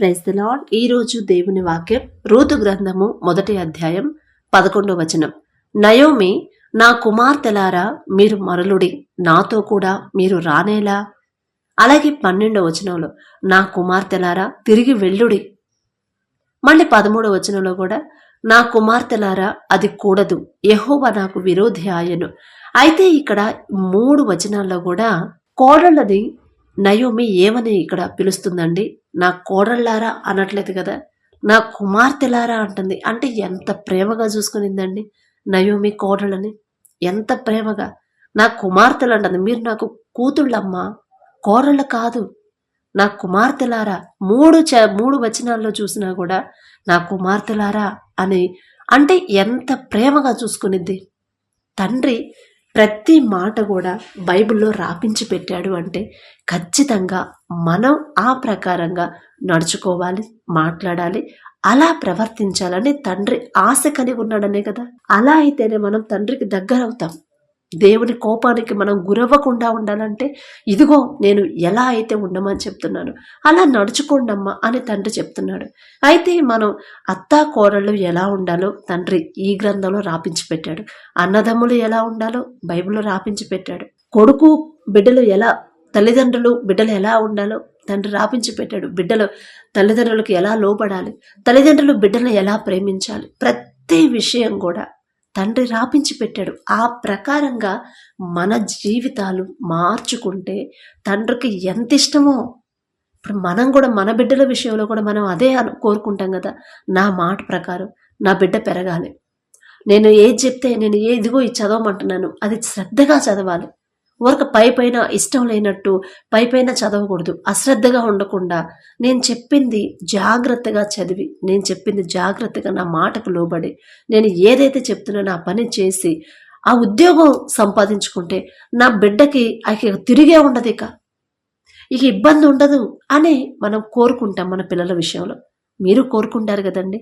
Praise the lord ఈరోజు దేవుని వాక్యం రూతు గ్రంథము మొదటి అధ్యాయం పదకొండవ వచనం. నయోమి నా కుమార్తెలారా మీరు మరలుడి. నాతో కూడా మీరు రానేలా? అలాగే పన్నెండో వచనంలో నా కుమార్తెలారా తిరిగి వెళ్ళుడి. మళ్ళీ పదమూడో వచనంలో కూడా నా కుమార్తెలారా అది కూడదు. యెహోవా నాకు విరోధి ఆయను. అయితే ఇక్కడ మూడు వచనాల్లో కూడా కోడళ్ళది నయోమి ఏమని ఇక్కడ పిలుస్తుందండి? నా కోడళ్ళారా అనట్లేదు కదా? నా కుమార్తెలారా అంటుంది. అంటే ఎంత ప్రేమగా చూసుకునిందండి నయోమి కోడళ్ళని. ఎంత ప్రేమగా. నా కుమార్తెలు అంటుంది మీరు నాకు కూతుళ్ళమ్మా. కోడళ్ళు కాదు. నా కుమార్తెలారా. మూడు చ మూడు వచనాల్లో చూసినా కూడా నా కుమార్తెలారా అని. అంటే ఎంత ప్రేమగా చూసుకునిద్ది. తండ్రి ప్రతి మాట కూడా బైబిల్లో రాపించి పెట్టాడు అంటే ఖచ్చితంగా మనం ఆ ప్రకారంగా నడుచుకోవాలి మాట్లాడాలి అలా ప్రవర్తించాలని తండ్రి ఆశ కలిగి ఉన్నాడనే కదా. అలా అయితేనే మనం తండ్రికి దగ్గర అవుతాం దేవుని కోపానికి మనం గురవ్వకుండా ఉండాలంటే ఇదిగో నేను ఎలా అయితే ఉండమని చెప్తున్నాను అలా నడుచుకోండమ్మా అని తండ్రి చెప్తున్నాడు. అయితే మనం అత్తా కోడళ్ళు ఎలా ఉండాలో తండ్రి ఈ గ్రంథంలో రాపించి పెట్టాడు అన్నదమ్ములు ఎలా ఉండాలో బైబిల్లో రాపించి పెట్టాడు కొడుకు బిడ్డలు ఎలా తల్లిదండ్రులు బిడ్డలు ఎలా ఉండాలో తండ్రి రాపించి పెట్టాడు బిడ్డలు తల్లిదండ్రులకు ఎలా లోపడాలి తల్లిదండ్రులు బిడ్డలను ఎలా ప్రేమించాలి ప్రతి విషయం కూడా తండ్రి రాపించి పెట్టాడు. ఆ ప్రకారంగా మన జీవితాలు మార్చుకుంటే తండ్రికి ఎంత ఇష్టమో ఇప్పుడు మనం కూడా మన బిడ్డల విషయంలో కూడా మనం అదే కోరుకుంటాం కదా. నా మాట ప్రకారం నా బిడ్డ పెరగాలి. నేను ఏది చెప్తే నేను ఏదిగో ఇది చదవమంటున్నాను. అది శ్రద్ధగా చదవాలి. వర్క్ పై పైన ఇష్టం లేనట్టు పై పైన చదవకూడదు. అశ్రద్ధగా ఉండకుండా నేను చెప్పింది జాగ్రత్తగా చదివి నేను చెప్పింది జాగ్రత్తగా నా మాటకు లోబడి నేను ఏదైతే చెప్తున్నానో ఆ పని చేసి ఆ ఉద్యోగం సంపాదించుకుంటే నా బిడ్డకి ఇక తిరిగే ఉండదు ఇక. ఇక ఇబ్బంది ఉండదు అని మనం కోరుకుంటాం మన పిల్లల విషయంలో. మీరు కోరుకుంటారు కదండి.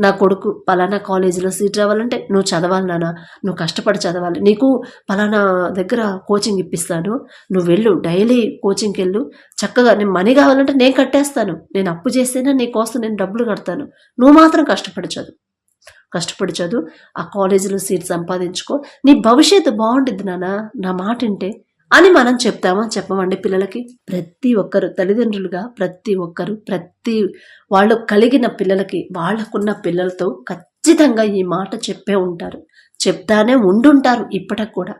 నా కొడుకు పలానా కాలేజీలో సీట్ రావాలంటే నువ్వు చదవాలి నాన్న నువ్వు కష్టపడి చదవాలి. నీకు పలానా దగ్గర కోచింగ్ ఇప్పిస్తాను. నువ్వు వెళ్ళు డైలీ కోచింగ్కి వెళ్ళు. చక్కగా నేను మనీ కావాలంటే నేను కట్టేస్తాను. నేను అప్పు చేస్తేనే నీకోసం నేను డబ్బులు కడతాను. నువ్వు మాత్రం కష్టపడి చదువు. కష్టపడి చదువు. ఆ కాలేజీలో సీట్ సంపాదించుకో. నీ భవిష్యత్తు బాగుంటుంది నాన్న. నా మాట అంటే అని మనం చెప్తామా? చెప్పమండి పిల్లలకి? ప్రతి ఒక్కరు తల్లిదండ్రులుగా ప్రతి ఒక్కరు ప్రతి వాళ్ళు కలిగిన పిల్లలకి వాళ్ళకున్న పిల్లలతో ఖచ్చితంగా ఈ మాట చెప్పే ఉంటారు. చెప్తానే ఉండుంటారు ఇప్పటికి కూడా.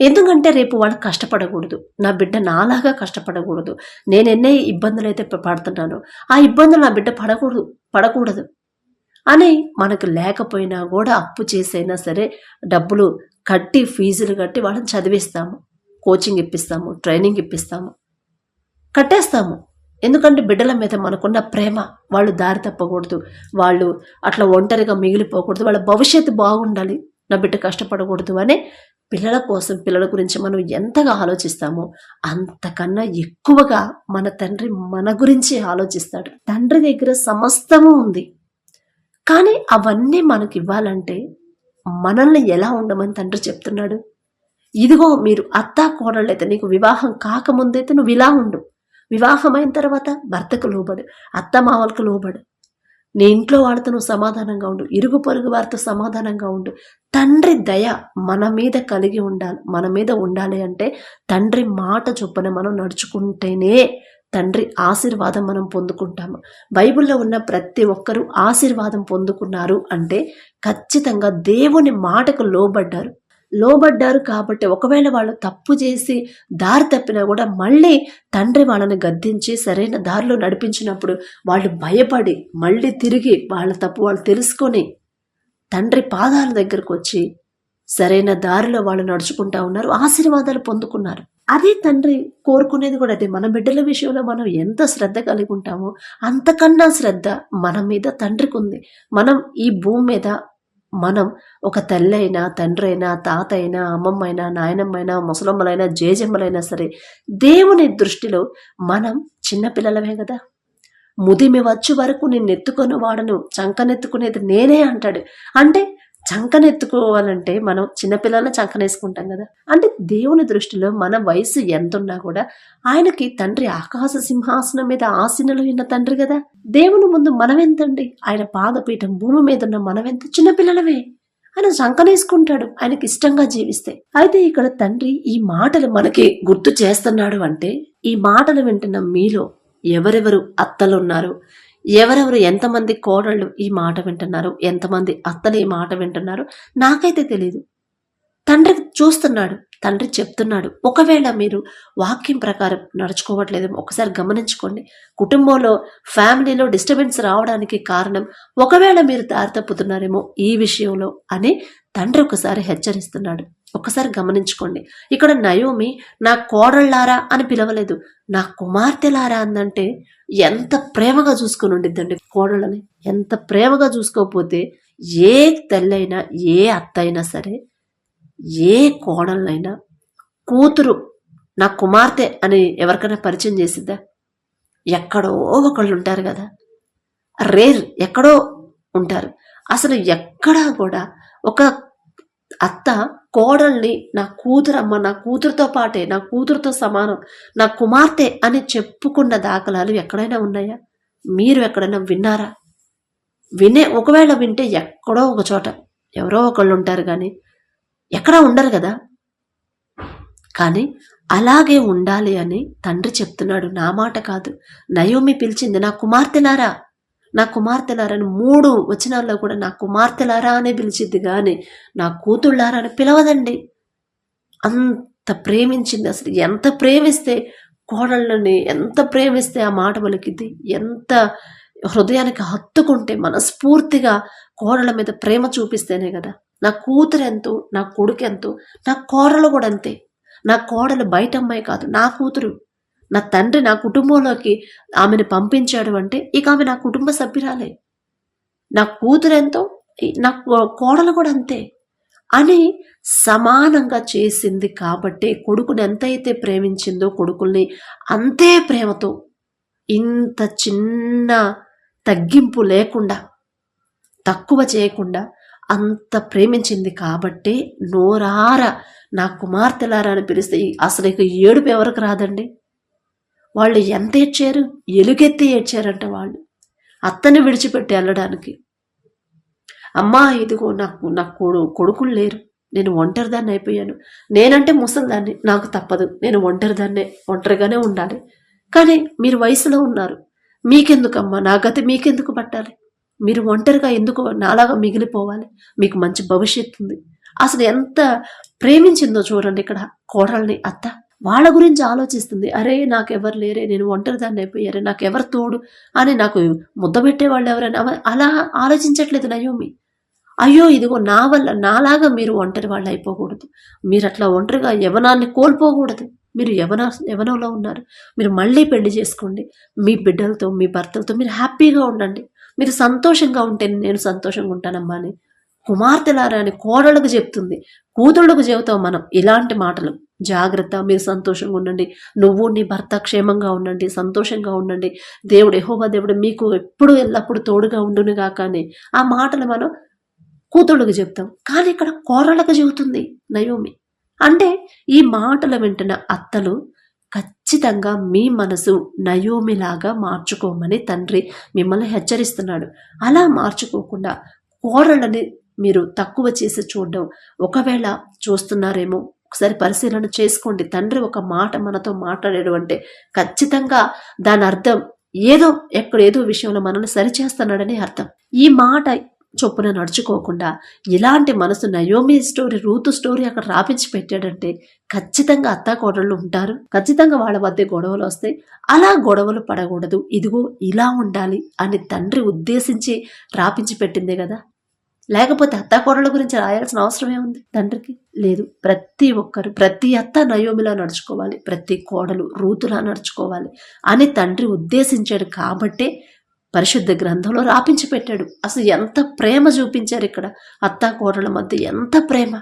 ఎందుకంటే రేపు వాళ్ళు కష్టపడకూడదు. నా బిడ్డ నాలాగా కష్టపడకూడదు. నేను ఎన్నే ఇబ్బందులు అయితే పడుతున్నానో. ఆ ఇబ్బందులు నా బిడ్డ పడకూడదు పడకూడదు అని మనకు లేకపోయినా కూడా అప్పు చేసైనా సరే డబ్బులు కట్టి ఫీజులు కట్టి వాళ్ళని చదివిస్తాము. Coaching ఇప్పిస్తాము training ఇప్పిస్తాము. కట్టేస్తాము. ఎందుకంటే బిడ్డల మీద మనకున్న ప్రేమ వాళ్ళు దారి తప్పకూడదు. వాళ్ళు అట్లా ఒంటరిగా మిగిలిపోకూడదు. వాళ్ళ భవిష్యత్తు బాగుండాలి. నా బిడ్డ కష్టపడకూడదు అని పిల్లల కోసం పిల్లల గురించి మనం ఎంతగా ఆలోచిస్తామో అంతకన్నా ఎక్కువగా మన తండ్రి మన గురించి ఆలోచిస్తాడు. తండ్రి దగ్గర సమస్తము ఉంది. కానీ అవన్నీ మనకి ఇవ్వాలంటే మనల్ని ఎలా ఉండమని తండ్రి చెప్తున్నాడు? ఇదిగో మీరు అత్తా కోడళ్ళైతే నీకు వివాహం కాకముందైతే నువ్వు ఇలా ఉండు. వివాహమైన తర్వాత భర్తకు లోబడు అత్త మావలకు లోబడు. నీ ఇంట్లో వాడితో నువ్వు సమాధానంగా ఉండు. ఇరుగు పొరుగు వారితో సమాధానంగా ఉండు. తండ్రి దయ మన మీద కలిగి ఉండాలి. మన మీద ఉండాలి అంటే తండ్రి మాట చొప్పున మనం నడుచుకుంటేనే తండ్రి ఆశీర్వాదం మనం పొందుకుంటాము. బైబిల్లో ఉన్న ప్రతి ఒక్కరూ ఆశీర్వాదం పొందుకున్నారు అంటే ఖచ్చితంగా దేవుని మాటకు లోబడ్డారు. లోబడ్డారు కాబట్టి ఒకవేళ వాళ్ళు తప్పు చేసి దారి తప్పినా కూడా మళ్ళీ తండ్రి వాళ్ళని గద్దించి సరైన దారిలో నడిపించినప్పుడు వాళ్ళు భయపడి మళ్ళీ తిరిగి వాళ్ళ తప్పు వాళ్ళు తెలుసుకొని తండ్రి పాదాల దగ్గరకు వచ్చి సరైన దారిలో వాళ్ళు నడుచుకుంటా ఉన్నారు ఆశీర్వాదాలు పొందుకున్నారు. అదే తండ్రి కోరుకునేది కూడా అదే. మన బిడ్డల విషయంలో మనం ఎంత శ్రద్ధ కలిగి ఉంటామో అంతకన్నా శ్రద్ధ మన మీద తండ్రికి ఉంది. మనం ఈ భూమి మీద మనం ఒక తల్లి అయినా తండ్రి అయినా తాత అయినా అమ్మమ్మైనా నాయనమ్మైనా ముసలమ్మలైనా జేజమ్మలైనా సరే దేవుని దృష్టిలో మనం చిన్నపిల్లలమే కదా. ముదిమి వచ్చే వరకు నిన్నెత్తుకొని వాడను చంకనెత్తుకునేది నేనే అంటాడు. అంటే చంకనెత్తుకోవాలంటే మనం చిన్నపిల్లలను చంకనేసుకుంటాం కదా. అంటే దేవుని దృష్టిలో మన వయసు ఎంతున్నా కూడా ఆయనకి తండ్రి ఆకాశ సింహాసనం మీద ఆసీనులు ఉన్న తండ్రి కదా. దేవుని ముందు మనమెంతండి? ఆయన పాదపీఠం భూమి మీద ఉన్న మనమెంత చిన్నపిల్లలమే? ఆయన చంకనేసుకుంటాడు ఆయనకి ఇష్టంగా జీవిస్తే. అయితే ఇక్కడ తండ్రి ఈ మాటలు మనకి గుర్తు చేస్తున్నాడు అంటే ఈ మాటలు వింటున్న మీలో ఎవరెవరు అత్తలున్నారు? ఎవరెవరు ఎంతమంది కోడళ్ళు ఈ మాట వింటున్నారు ఎంతమంది అత్తలు ఈ మాట వింటున్నారు నాకైతే తెలియదు తండ్రి చూస్తున్నాడు తండ్రి చెప్తున్నాడు. ఒకవేళ మీరు వాక్యం ప్రకారం నడుచుకోవట్లేదు ఒకసారి గమనించుకోండి. కుటుంబంలో ఫ్యామిలీలో డిస్టర్బెన్స్ రావడానికి కారణం ఒకవేళ మీరు దారి తప్పుతున్నారేమో ఈ విషయంలో అని తండ్రి ఒకసారి హెచ్చరిస్తున్నాడు. ఒకసారి గమనించుకోండి. ఇక్కడ నయోమి నా కోడళ్ళారా అని పిలవలేదు. నా కుమార్తెలారా అందంటే ఎంత ప్రేమగా చూసుకుని ఉండిద్దండి కోడళ్ళని. ఎంత ప్రేమగా చూసుకోకపోతే ఏ తల్లైనా ఏ అత్త అయినా సరే ఏ కోడళ్ళైనా కూతురు నా కుమార్తె అని ఎవరికైనా పరిచయం చేసిద్దా? ఎక్కడో ఒకళ్ళు ఉంటారు కదా. రేర్ ఎక్కడో ఉంటారు. అసలు ఎక్కడా కూడా ఒక అత్త కోడల్ని నా కూతురమ్మ నా కూతురుతో పాటే నా కూతురుతో సమానం నా కుమార్తె అని చెప్పుకున్న దాఖలాలు ఎక్కడైనా ఉన్నాయా? మీరు ఎక్కడైనా విన్నారా? వినే ఒకవేళ వింటే ఎక్కడో ఒక చోట ఎవరో ఒకళ్ళు ఉంటారు కానీ ఎక్కడా ఉండరు కదా? కానీ అలాగే ఉండాలి అని తండ్రి చెప్తున్నాడు. నా మాట కాదు. నయోమి పిలిచింది నా కుమార్తెలారా నా కుమార్తెలారని మూడు వచనాల్లో కూడా నా కుమార్తెలారా అనే పిలిచిద్ది కానీ నా కూతుళ్ళారా అని పిలవదండి. అంత ప్రేమించింది అసలు. ఎంత ప్రేమిస్తే కోడళ్ళని ఎంత ప్రేమిస్తే ఆ మాట పలికిద్ది. ఎంత హృదయానికి హత్తుకుంటే మనస్ఫూర్తిగా కోడళ్ళ మీద ప్రేమ చూపిస్తేనే కదా. నా కూతురు ఎంతో నా కొడుకు ఎంతో నా కోడలు కూడా అంతే. నా కోడలు బయట అమ్మాయి కాదు నా కూతురు నా తండ్రి నా కుటుంబంలోకి ఆమెను పంపించాడు అంటే ఇక ఆమె నా కుటుంబ సభ్యురాలే. నా కూతురు ఎంతో నా కోడలు కూడా అంతే. అని సమానంగా చేసింది కాబట్టి కొడుకుని ఎంతైతే ప్రేమించిందో కొడుకుల్ని అంతే ప్రేమతో ఇంత చిన్న తగ్గింపు లేకుండా తక్కువ చేయకుండా అంత ప్రేమించింది కాబట్టి నోరార నా కుమార్తెలారా అని పిలిస్తే అసలు ఇక ఏడుపు ఎవరికి రాదండి? వాళ్ళు ఎంత ఏడ్చారు? ఎలుగెత్తి ఏడ్చారంట వాళ్ళు. అత్తని విడిచిపెట్టి వెళ్ళడానికి. అమ్మా ఇదిగో నాకు నాకు కొడు కొడుకులు లేరు. నేను ఒంటరిదాన్ని అయిపోయాను. నేనంటే ముసలిదాన్ని. నాకు తప్పదు. నేను ఒంటరిదాన్నే ఒంటరిగానే ఉండాలి. కానీ మీరు వయసులో ఉన్నారు. మీకెందుకమ్మా? నా గతి మీకెందుకు పట్టాలి? మీరు ఒంటరిగా ఎందుకు నాలాగా మిగిలిపోవాలి? మీకు మంచి భవిష్యత్తు ఉంది అసలు ఎంత ప్రేమించిందో చూడండి ఇక్కడ కోడల్ని అత్త. వాళ్ళ గురించి ఆలోచిస్తుంది. అరే నాకెవరు లేరే నేను ఒంటరిదాన్ని అయిపోయారే నాకెవరు తోడు అని నాకు ముద్ద పెట్టే వాళ్ళు ఎవరైనా అలా ఆలోచించట్లేదు నయోమి. అయ్యో ఇదిగో నా వల్ల నాలాగా మీరు ఒంటరి వాళ్ళు అయిపోకూడదు. మీరు అట్లా ఒంటరిగా యవనాన్ని కోల్పోకూడదు. మీరు యవన యవనంలో ఉన్నారు. మీరు మళ్ళీ పెళ్ళి చేసుకోండి. మీ బిడ్డలతో మీ భర్తలతో మీరు హ్యాపీగా ఉండండి. మీరు సంతోషంగా ఉంటే నేను సంతోషంగా ఉంటానమ్మా అని కుమార్తెలారా అని కోడళ్ళకు చెప్తుంది. కూతుళ్ళకు చెబుతాం మనం ఇలాంటి మాటలు. జాగ్రత్త మీరు సంతోషంగా ఉండండి. నువ్వు నీ భర్త క్షేమంగా ఉండండి సంతోషంగా ఉండండి. దేవుడు ఎహోబా దేవుడు మీకు ఎప్పుడు ఎల్లప్పుడు తోడుగా ఉండును కానీ ఆ మాటలు మనం కూతుళ్ళకు చెప్తాం. కానీ ఇక్కడ కోరలకు చెబుతుంది నయోమి. అంటే ఈ మాటలు వెంటన అత్తలు ఖచ్చితంగా మీ మనసు నయోమిలాగా మార్చుకోమని తండ్రి మిమ్మల్ని హెచ్చరిస్తున్నాడు. అలా మార్చుకోకుండా కోరలని మీరు తక్కువ చేసి చూడడం. ఒకవేళ చూస్తున్నారేమో ఒకసారి పరిశీలన చేసుకోండి. తండ్రి ఒక మాట మనతో మాట్లాడాడు అంటే ఖచ్చితంగా దాని అర్థం ఏదో ఎక్కడ ఏదో విషయంలో మనల్ని సరిచేస్తున్నాడని అర్థం. ఈ మాట చొప్పున నడుచుకోకుండా ఇలాంటి మనసు నయోమి స్టోరీ రూతు స్టోరీ అక్కడ రాపించి పెట్టాడంటే ఖచ్చితంగా అత్తాకోడళ్ళు ఉంటారు. ఖచ్చితంగా వాళ్ళ మధ్య గొడవలు వస్తాయి. అలా గొడవలు పడకూడదు. ఇదిగో ఇలా ఉండాలి అని తండ్రి ఉద్దేశించి రాపించి పెట్టిందే కదా. లేకపోతే అత్తాకోడళ్ళ గురించి రాయాల్సిన అవసరం ఏముంది? తండ్రికి? లేదు. ప్రతి ఒక్కరు ప్రతి అత్త నయోమిలా నడుచుకోవాలి. ప్రతి కోడలు రూతులా నడుచుకోవాలి. అని తండ్రి ఉద్దేశించాడు కాబట్టే పరిశుద్ధ గ్రంథంలో రాపించి పెట్టాడు. అసలు ఎంత ప్రేమ చూపించారు ఇక్కడ? అత్తా కోడల మధ్య ఎంత ప్రేమ?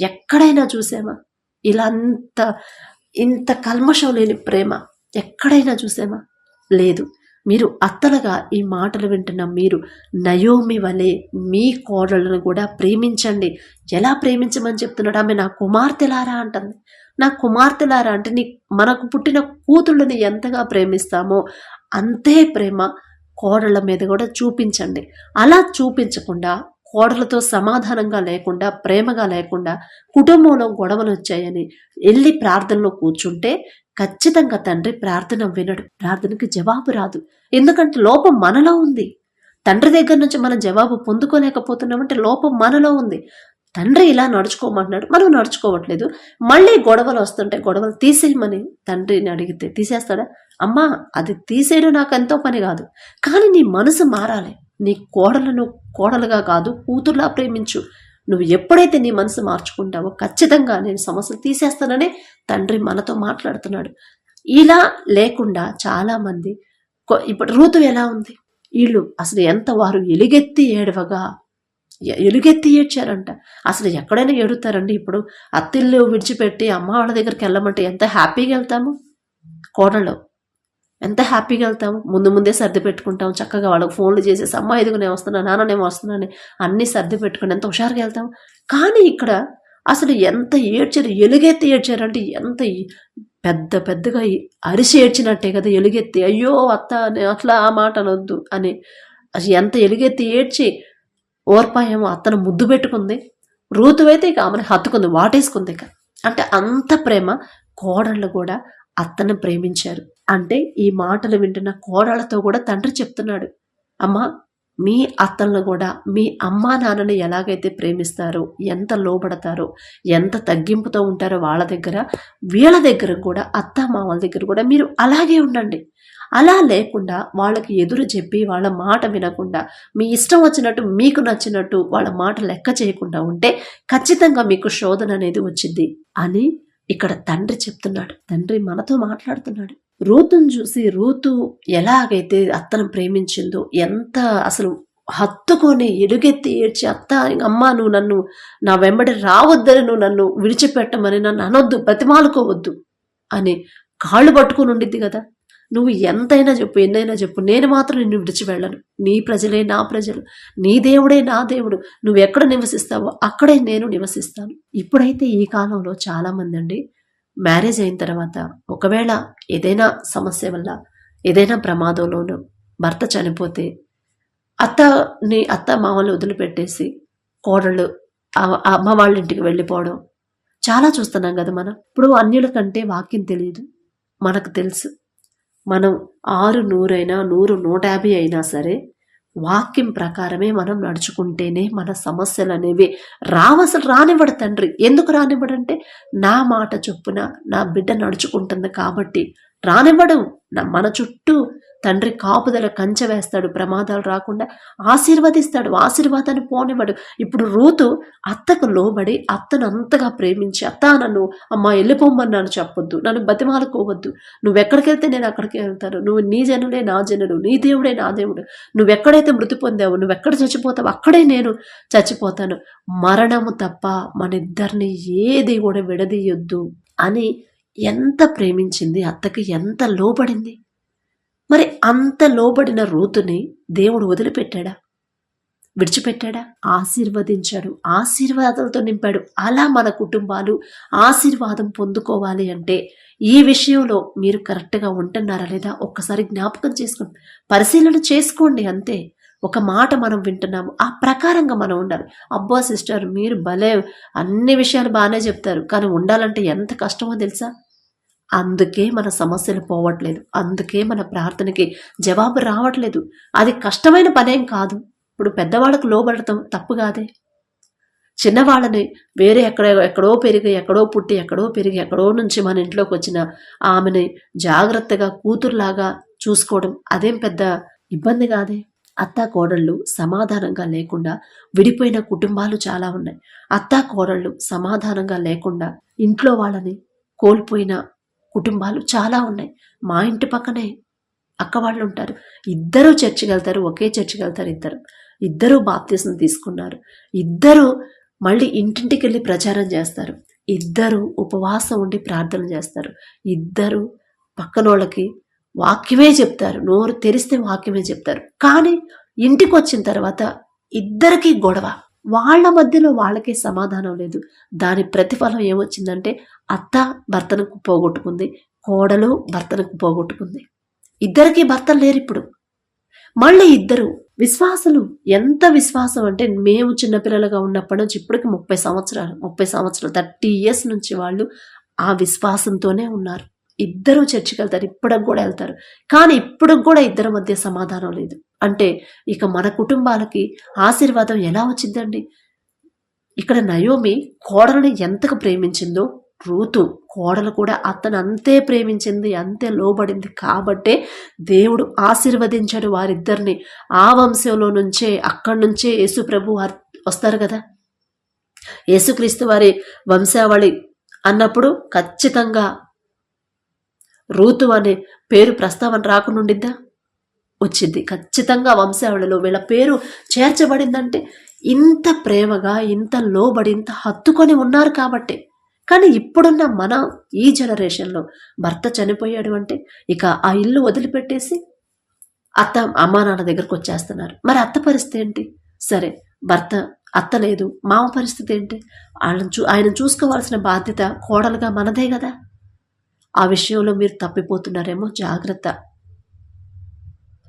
ఎక్కడైనా చూసామా? ఇలా అంత ఇంత కల్మషం లేని ప్రేమ ఎక్కడైనా చూసామా? లేదు. మీరు అత్తలుగా ఈ మాటలు వింటున్న మీరు నయోమి వలె మీ కోడళ్ళను కూడా ప్రేమించండి. ఎలా ప్రేమించమని చెప్తున్నాడు? ఆమె నా కుమార్తెలారా అంటుంది. నా కుమార్తెలారా అంటే నీ మనకు పుట్టిన కూతుళ్ళని ఎంతగా ప్రేమిస్తామో అంతే ప్రేమ కోడళ్ళ మీద కూడా చూపించండి. అలా చూపించకుండా కోడలతో సమాధానంగా లేకుండా ప్రేమగా లేకుండా కుటుంబంలో గొడవలు వచ్చాయని వెళ్ళి ప్రార్థనలో కూర్చుంటే ఖచ్చితంగా తండ్రి ప్రార్థన వినడు. ప్రార్థనకి జవాబు రాదు. ఎందుకంటే లోపం మనలో ఉంది. తండ్రి దగ్గర నుంచి మనం జవాబు పొందుకోలేకపోతున్నామంటే లోపం మనలో ఉంది. తండ్రి ఇలా నడుచుకోమంటున్నాడు. మనం నడుచుకోవట్లేదు. మళ్ళీ గొడవలు వస్తుంటే గొడవలు తీసేయమని తండ్రిని అడిగితే తీసేస్తాడా? అమ్మా అది తీసేయడం నాకు ఎంతో పని కాదు. కానీ నీ మనసు మారాలి. నీ కోడలను కోడలుగా కాదు కూతుర్లా ప్రేమించు. నువ్వు ఎప్పుడైతే నీ మనసు మార్చుకుంటావో ఖచ్చితంగా నేను సమస్యలు తీసేస్తానని తండ్రి మనతో మాట్లాడుతున్నాడు. ఇలా లేకుండా చాలామంది ఇప్పుడు ఋతు ఎలా ఉంది? వీళ్ళు అసలు ఎంత వారు ఎలుగెత్తి ఏడవగా ఎలుగెత్తి ఏడ్చారంట. అసలు ఎక్కడైనా ఏడుతారండి? ఇప్పుడు అత్తిళ్ళు విడిచిపెట్టి అమ్మ వాళ్ళ దగ్గరికి వెళ్ళమంటే ఎంత హ్యాపీగా వెళ్తాము? కోడలో ఎంత హ్యాపీగా వెళ్తాము ముందు ముందే సర్ది పెట్టుకుంటాం. చక్కగా వాళ్ళకి ఫోన్లు చేసేసి అమ్మ ఇదిగో నేను వస్తున్నా నాన్న నేను వస్తున్నాను అన్నీ సర్ది పెట్టుకుని ఎంత హుషారుగా వెళ్తాం. కానీ ఇక్కడ అసలు ఎంత ఏడ్చారు ఎలుగెత్తి ఏడ్చారంటే ఎంత పెద్ద పెద్దగా అరిసి ఏడ్చినట్టే కదా ఎలుగెత్తి. అయ్యో అత్త అని అట్లా ఆ మాట అనొద్దు అని అసలు ఎంత ఎలుగెత్తి ఏడ్చి ఓర్పాయేమో అత్తను ముద్దు పెట్టుకుంది. రూతువైతే ఇక ఆమెను హత్తుకుంది వాటేసుకుంది ఇక. అంటే అంత ప్రేమ కోడళ్ళు కూడా అత్తను ప్రేమించారు. అంటే ఈ మాటలు వింటున్న కోరాలతో కూడా తండ్రి చెప్తున్నాడు. అమ్మా మీ అత్తలను కూడా మీ అమ్మా నాన్నని ఎలాగైతే ప్రేమిస్తారో ఎంత లోబడతారో ఎంత తగ్గింపుతో ఉంటారో వాళ్ళ దగ్గర వీళ్ళ దగ్గర కూడా అత్త మామల దగ్గర కూడా మీరు అలాగే ఉండండి. అలా లేకుండా వాళ్ళకి ఎదురు చెప్పి వాళ్ళ మాట వినకుండా మీ ఇష్టం వచ్చినట్టు మీకు నచ్చినట్టు వాళ్ళ మాట లెక్క చేయకుండా ఉంటే ఖచ్చితంగా మీకు శోధన అనేది వచ్చింది అని ఇక్కడ తండ్రి చెప్తున్నాడు. తండ్రి మనతో మాట్లాడుతున్నాడు. రూతును చూసి రూతు ఎలాగైతే అత్తను ప్రేమించిందో ఎంత అసలు హత్తుకొని ఎలుగెత్తి ఏడ్చి అత్త అమ్మ నువ్వు నన్ను నా వెంబడి రావద్దని నువ్వు నన్ను విడిచిపెట్టమని నన్ను అనొద్దు బతిమాలుకోవద్దు అని కాళ్ళు పట్టుకుని ఉండిద్ది కదా. నువ్వు ఎంతైనా చెప్పు ఎన్నైనా చెప్పు నేను మాత్రం నిన్ను విడిచి వెళ్ళను. నీ ప్రజలే నా ప్రజలు. నీ దేవుడే నా దేవుడు. నువ్వు ఎక్కడ నివసిస్తావో అక్కడే నేను నివసిస్తాను. ఇప్పుడైతే ఈ కాలంలో చాలామంది అండి మ్యారేజ్ అయిన తర్వాత ఒకవేళ ఏదైనా సమస్య వల్ల ఏదైనా ప్రమాదంలోనూ భర్త చనిపోతే అత్తని అత్త మామలు వదిలిపెట్టేసి కోడళ్ళు అమ్మ వాళ్ళ ఇంటికి వెళ్ళిపోవడం. చాలా చూస్తున్నాం కదా మనం. ఇప్పుడు అన్యుల కంటే వాక్యం తెలియదు. మనకు తెలుసు. మనం ఆరు నూరైనా నూరు నూట యాభై అయినా సరే వాక్యం ప్రకారమే మనం నడుచుకుంటేనే మన సమస్యలు అనేవి రావసలు రానివ్వడు తండ్రి. ఎందుకు రానివ్వడంటే నా మాట చొప్పున నా బిడ్డ నడుచుకుంటుంది కాబట్టి రానివ్వడు. నా- మన చుట్టూ తండ్రి కాపుదల కంచె వేస్తాడు ప్రమాదాలు రాకుండా ఆశీర్వదిస్తాడు ఆశీర్వాదాన్ని పోనివ్వడు. ఇప్పుడు రూతు అత్తకు లోబడి అత్తను అంతగా ప్రేమించి అత్త నన్ను అమ్మ వెళ్ళిపోమ్మని నన్ను చెప్పొద్దు నన్ను బతిమాలుకోవద్దు. నువ్వు ఎక్కడికి వెళ్తే నేను అక్కడికి వెళ్తాను. నువ్వు నీ జనుడే నా జనుడు నీ దేవుడే నా దేవుడు. నువ్వు ఎక్కడైతే మృతి పొందావు నువ్వు ఎక్కడ చచ్చిపోతావు అక్కడే నేను చచ్చిపోతాను. మరణము తప్ప మన ఇద్దరిని ఏది కూడా విడదీయొద్దు అని ఎంత ప్రేమించింది అత్తకి ఎంత లోబడింది. మరి అంత లోబడిన రూతుని దేవుడు వదిలిపెట్టాడా? విడిచిపెట్టాడా? ఆశీర్వదించాడు. ఆశీర్వాదాలతో నింపాడు. అలా మన కుటుంబాలు ఆశీర్వాదం పొందుకోవాలి అంటే ఈ విషయంలో మీరు కరెక్ట్గా ఉంటున్నారా లేదా ఒక్కసారి జ్ఞాపకం చేసుకోండి. పరిశీలన చేసుకోండి అంతే. ఒక మాట మనం వింటున్నాము. ఆ ప్రకారంగా మనం ఉండాలి. అబ్బా సిస్టర్ మీరు భలే అన్ని విషయాలు బాగానే చెప్తారు. కానీ ఉండాలంటే ఎంత కష్టమో తెలుసా? అందుకే మన సమస్యలు పోవట్లేదు. అందుకే మన ప్రార్థనకి జవాబు రావట్లేదు. అది కష్టమైన పనేం కాదు. ఇప్పుడు పెద్దవాళ్ళకు లోబడటం తప్పు కాదే. చిన్నవాళ్ళని వేరే ఎక్కడ ఎక్కడో పెరిగి ఎక్కడో పుట్టి ఎక్కడో పెరిగి ఎక్కడో నుంచి మన ఇంట్లోకి వచ్చిన ఆమెని జాగ్రత్తగా కూతురులాగా చూసుకోవడం అదేం పెద్ద ఇబ్బంది కాదే. అత్తా కోడళ్ళు సమాధానంగా లేకుండా విడిపోయిన కుటుంబాలు చాలా ఉన్నాయి. అత్తా కోడళ్ళు సమాధానంగా లేకుండా ఇంట్లో వాళ్ళని కోల్పోయిన కుటుంబాలు చాలా ఉన్నాయి. మా ఇంటి పక్కనే అక్క వాళ్ళు ఉంటారు. ఇద్దరూ చర్చికి వెళ్తారు. ఒకే చర్చికి వెళ్తారు ఇద్దరు. ఇద్దరూ బాప్తీసం తీసుకున్నారు. ఇద్దరు మళ్ళీ ఇంటింటికి వెళ్ళి ప్రచారం చేస్తారు. ఇద్దరు ఉపవాసం ఉండి ప్రార్థన చేస్తారు. ఇద్దరు పక్కనోళ్ళకి వాక్యమే చెప్తారు. నోరు తెరిస్తే వాక్యమే చెప్తారు. కానీ ఇంటికి వచ్చిన తర్వాత ఇద్దరికీ గొడవ. వాళ్ళ మధ్యలో వాళ్ళకే సమాధానం లేదు. దాని ప్రతిఫలం ఏమొచ్చిందంటే అత్త భర్తను పోగొట్టుకుంది కోడలు భర్తను పోగొట్టుకుంది. ఇద్దరికీ భర్తలు లేరు ఇప్పుడు. మళ్ళీ ఇద్దరు. విశ్వాసులు. ఎంత విశ్వాసం అంటే మేము చిన్నపిల్లలుగా ఉన్నప్పటి నుంచి ఇప్పటికి ముప్పై సంవత్సరాలు ముప్పై సంవత్సరాలు థర్టీ ఇయర్స్ నుంచి వాళ్ళు ఆ విశ్వాసంతోనే ఉన్నారు. ఇద్దరు చర్చికి వెళ్తారు ఇప్పటికి కూడా వెళ్తారు. కానీ ఇప్పటికి కూడా ఇద్దరి మధ్య సమాధానం లేదు. అంటే ఇక మన కుటుంబాలకి ఆశీర్వాదం ఎలా వచ్చిందండి? ఇక్కడ నయోమి కోడలని ఎంతగా ప్రేమించిందో రూతు కోడలు కూడా అతను అంతే ప్రేమించింది అంతే లోబడింది. కాబట్టే దేవుడు ఆశీర్వదించాడు వారిద్దరిని. ఆ వంశంలో నుంచే అక్కడి నుంచే యేసు ప్రభు వస్తారు కదా? యేసుక్రీస్తు వారి వంశావళి అన్నప్పుడు ఖచ్చితంగా రూతు అనే పేరు ప్రస్తావన రాకుండా ఉండిద్దా వచ్చింది. ఖచ్చితంగా వంశావళిలో వీళ్ళ పేరు చేర్చబడిందంటే ఇంత ప్రేమగా ఇంత లోబడి ఇంత హత్తుకొని ఉన్నారు కాబట్టి. కానీ ఇప్పుడున్న మన ఈ జనరేషన్లో భర్త చనిపోయాడు అంటే ఇక ఆ ఇల్లు వదిలిపెట్టేసి అత్త అమ్మా నాన్న దగ్గరకు వచ్చేస్తున్నారు. మరి అత్త పరిస్థితి ఏంటి? సరే భర్త అత్త లేదు. మామ పరిస్థితి ఏంటి? వాళ్ళని చూ ఆయన చూసుకోవాల్సిన బాధ్యత కోడలుగా మనదే కదా. ఆ విషయంలో మీరు తప్పిపోతున్నారేమో జాగ్రత్త.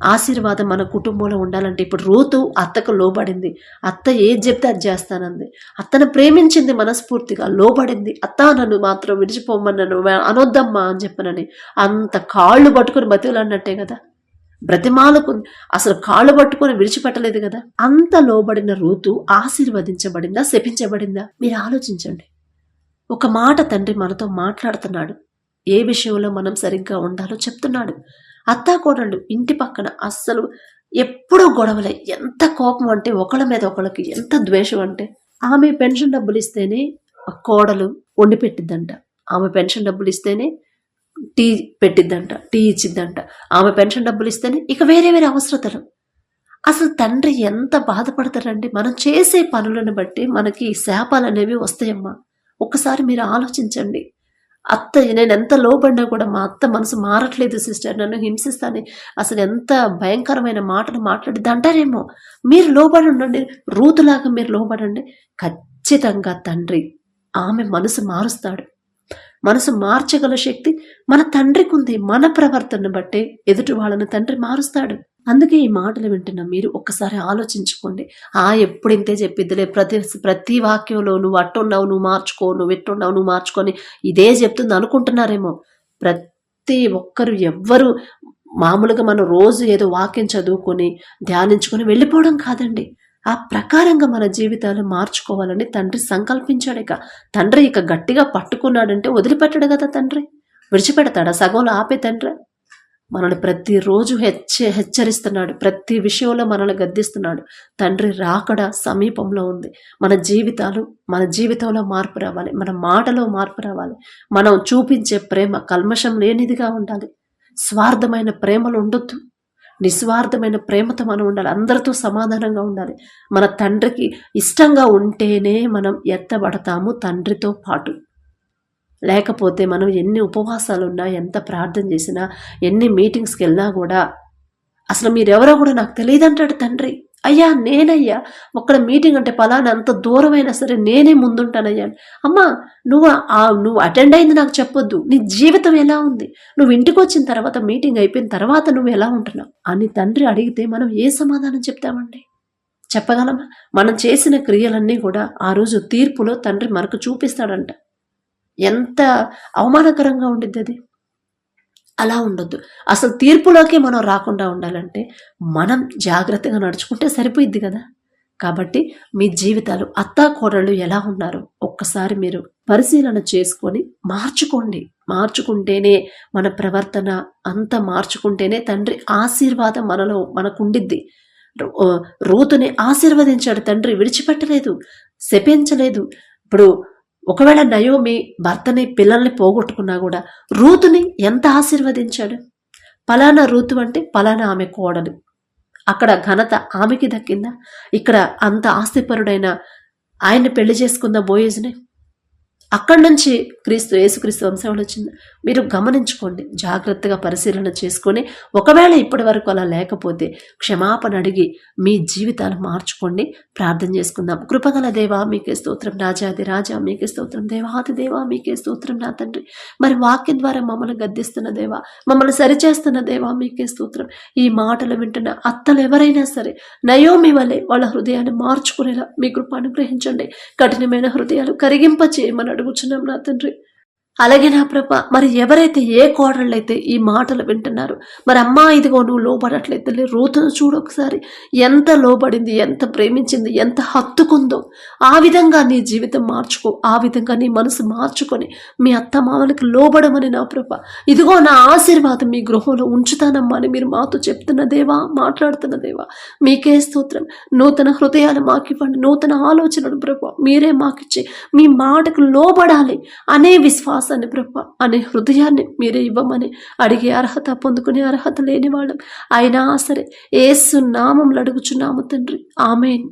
ఆశీర్వాదం మన కుటుంబంలో ఉండాలంటే ఇప్పుడు రూతు అత్తకు లోబడింది. అత్త ఏది చెప్తే అది చేస్తానంది. అత్తను ప్రేమించింది మనస్ఫూర్తిగా లోబడింది. అత్త నన్ను మాత్రం విడిచిపోమన్నాను అనొద్దమ్మా అని చెప్పనని అంత కాళ్ళు పట్టుకుని బతిలాడినట్టే కదా. బ్రతిమాలకు అసలు కాళ్ళు పట్టుకొని విడిచిపెట్టలేదు కదా. అంత లోబడిన రూతు ఆశీర్వదించబడిందా శపించబడిందా? మీరు ఆలోచించండి. ఒక మాట తండ్రి మనతో మాట్లాడుతున్నాడు. ఏ విషయంలో మనం సరిగ్గా ఉండాలో చెప్తున్నాడు. అత్తాకోడళ్ళు ఇంటి పక్కన అస్సలు ఎప్పుడూ గొడవలే. ఎంత కోపం అంటే ఒకళ్ళ మీద ఒకళ్ళకి ఎంత ద్వేషం అంటే ఆమె పెన్షన్ డబ్బులు ఇస్తేనే కోడలు వండి పెట్టిద్దంట. ఆమె పెన్షన్ డబ్బులు ఇస్తేనే టీ పెట్టిద్దంట టీ ఇచ్చిద్దంట. ఆమె పెన్షన్ డబ్బులు ఇస్తేనే ఇక వేరే వేరే అవసరతలు. అసలు తండ్రి ఎంత బాధపడతారండి? మనం చేసే పనులను బట్టి మనకి శాపాలు అనేవి వస్తాయమ్మా. ఒక్కసారి మీరు ఆలోచించండి. అత్త నేను ఎంత లోబడినా కూడా మా అత్త మనసు మారట్లేదు సిస్టర్. నన్ను హింసిస్తాను. అసలు ఎంత భయంకరమైన మాటలు మాట్లాడిద్ది అంటారేమో. మీరు లోబడి ఉండండి. రూతులాగా మీరు లోబడండి. ఖచ్చితంగా తండ్రి ఆమె మనసు మారుస్తాడు. మనసు మార్చగల శక్తి మన తండ్రికి ఉంది. మన ప్రవర్తనను బట్టి ఎదుటి వాళ్ళని తండ్రి మారుస్తాడు. అందుకే ఈ మాటలు వింటున్న మీరు ఒక్కసారి ఆలోచించుకోండి. ఆ ఎప్పుడు ఇంతే చెప్పిద్దిలే ప్రతి ప్రతి వాక్యంలో నువ్వు అట్టున్నావు నువ్వు మార్చుకో నువ్వు ఎట్టున్నావు నువ్వు మార్చుకొని ఇదే చెప్తుంది అనుకుంటున్నారేమో. ప్రతి ఒక్కరు ఎవ్వరు మామూలుగా మనం రోజు ఏదో వాక్యం చదువుకొని ధ్యానించుకొని వెళ్ళిపోవడం కాదండి. ఆ ప్రకారంగా మన జీవితాలు మార్చుకోవాలని తండ్రి సంకల్పించాడు ఇక. తండ్రి ఇక గట్టిగా పట్టుకున్నాడంటే వదిలిపెట్టాడు కదా తండ్రి? విడిచిపెడతాడా? సగంలో ఆపే తండ్రి? మనల్ని ప్రతిరోజు హెచ్చ హెచ్చరిస్తున్నాడు. ప్రతి విషయంలో మనల్ని గద్దిస్తున్నాడు. తండ్రి రాకడ సమీపంలో ఉంది. మన జీవితాలు మన జీవితంలో మార్పు రావాలి. మన మాటలో మార్పు రావాలి. మనం చూపించే ప్రేమ కల్మషం లేనిదిగా ఉండాలి. స్వార్థమైన ప్రేమలు ఉండొద్దు. నిస్వార్థమైన ప్రేమతో మనం ఉండాలి. అందరితో సమాధానంగా ఉండాలి. మన తండ్రికి ఇష్టంగా ఉంటేనే మనం ఎత్తబడతాము తండ్రితో పాటు. లేకపోతే మనం ఎన్ని ఉపవాసాలు ఉన్నా ఎంత ప్రార్థన చేసినా ఎన్ని మీటింగ్స్కి వెళ్ళినా కూడా అసలు మీరెవరో కూడా నాకు తెలియదంటాడు తండ్రి. అయ్యా నేనయ్యా ఒక్కడ మీటింగ్ అంటే పలానా అంత దూరమైనా సరే నేనే ముందుంటానయ్యా. అమ్మా నువ్వు ఆ నువ్వు అటెండ్ అయింది నాకు చెప్పొద్దు. నీ జీవితం ఎలా ఉంది? నువ్వు ఇంటికి వచ్చిన తర్వాత మీటింగ్ అయిపోయిన తర్వాత నువ్వు ఎలా ఉంటున్నావు? అని తండ్రి అడిగితే మనం ఏ సమాధానం చెప్తామండి? చెప్పగలమా? మనం చేసిన క్రియలన్నీ కూడా ఆ రోజు తీర్పులో తండ్రి మనకు చూపిస్తాడంట. ఎంత అవమానకరంగా ఉండిద్ది అది? అలా ఉండొద్దు. అసలు తీర్పులోకి మనం రాకుండా ఉండాలంటే మనం జాగ్రత్తగా నడుచుకుంటే సరిపోయిద్ది కదా? కాబట్టి మీ జీవితాలు అత్తా కోడళ్ళు ఎలా ఉన్నారు? ఒక్కసారి మీరు పరిశీలన చేసుకొని మార్చుకోండి. మార్చుకుంటేనే మన ప్రవర్తన అంత మార్చుకుంటేనే తండ్రి ఆశీర్వాదం మనలో మనకుండిద్ది. రోతుని ఆశీర్వదించాడు. తండ్రి విడిచిపెట్టలేదు. శపించలేదు. ఇప్పుడు ఒకవేళ నయోమి భర్తని పిల్లల్ని పోగొట్టుకున్నా కూడా రూతుని ఎంత ఆశీర్వదించాడు? పలానా రూతు అంటే పలానా ఆమె కోడలు. అక్కడ ఘనత ఆమెకి దక్కిందా? ఇక్కడ అంత ఆస్తిపరుడైన ఆయన్ని పెళ్ళి చేసుకున్న బోయేజ్ని అక్కడి నుంచి క్రీస్తు యేసుక్రీస్తు వంశంలో వచ్చింది? మీరు గమనించుకోండి జాగ్రత్తగా పరిశీలన చేసుకొని ఒకవేళ ఇప్పటి వరకు అలా లేకపోతే క్షమాపణ అడిగి మీ జీవితాలు మార్చుకోండి ప్రార్థన చేసుకుందాం. కృపగల దేవా మీకే స్తోత్రం రాజాది రాజా మీకే స్తోత్రం దేవాది దేవా మీకే స్తోత్రం నా తండ్రి. మరి వాక్యం ద్వారా మమ్మల్ని గద్దిస్తున్న దేవా మమ్మల్ని సరిచేస్తున్న దేవా మీకే స్తోత్రం. ఈ మాటలు వింటున్న అత్తలు ఎవరైనా సరే నయోమి వలె వాళ్ళ హృదయాన్ని మార్చుకునేలా మీ కృప అనుగ్రహించండి. కఠినమైన హృదయాలు కరిగింప చేయమని అడుగుచున్నాం నా తండ్రి. అలాగే నా ప్రభ మరి ఎవరైతే ఏ కోడళ్ళు అయితే ఈ మాటలు వింటున్నారు మరి అమ్మా ఇదిగో నువ్వు లోబడట్లయితే రూతును చూడు ఒకసారి. ఎంత లోబడింది ఎంత ప్రేమించింది ఎంత హత్తుకుందో. ఆ విధంగా నీ జీవితం మార్చుకో ఆ విధంగా నీ మనసు మార్చుకొని మీ అత్త మామలకి లోబడమని నా ప్రభ. ఇదిగో నా ఆశీర్వాదం మీ గృహంలో ఉంచుతానమ్మా అని మీరు మాతో చెప్తున్న దేవా మాట్లాడుతున్న దేవా. మీకే స్తోత్రం. నూతన హృదయాలు మాకివ్వండి నూతన ఆలోచనలు ప్రభు మీరే మాకిచ్చి మీ మాటకు లోబడాలి అనే విశ్వాసం ఆశని ప్రభు అనే హృదయాన్ని మీరే ఇవ్వమని అడిగే అర్హత పొందుకునే అర్హత లేని వాళ్ళం. అయినా సరే ఏసు నామంలో అడుగుచున్నాము తండ్రి. ఆమెన్.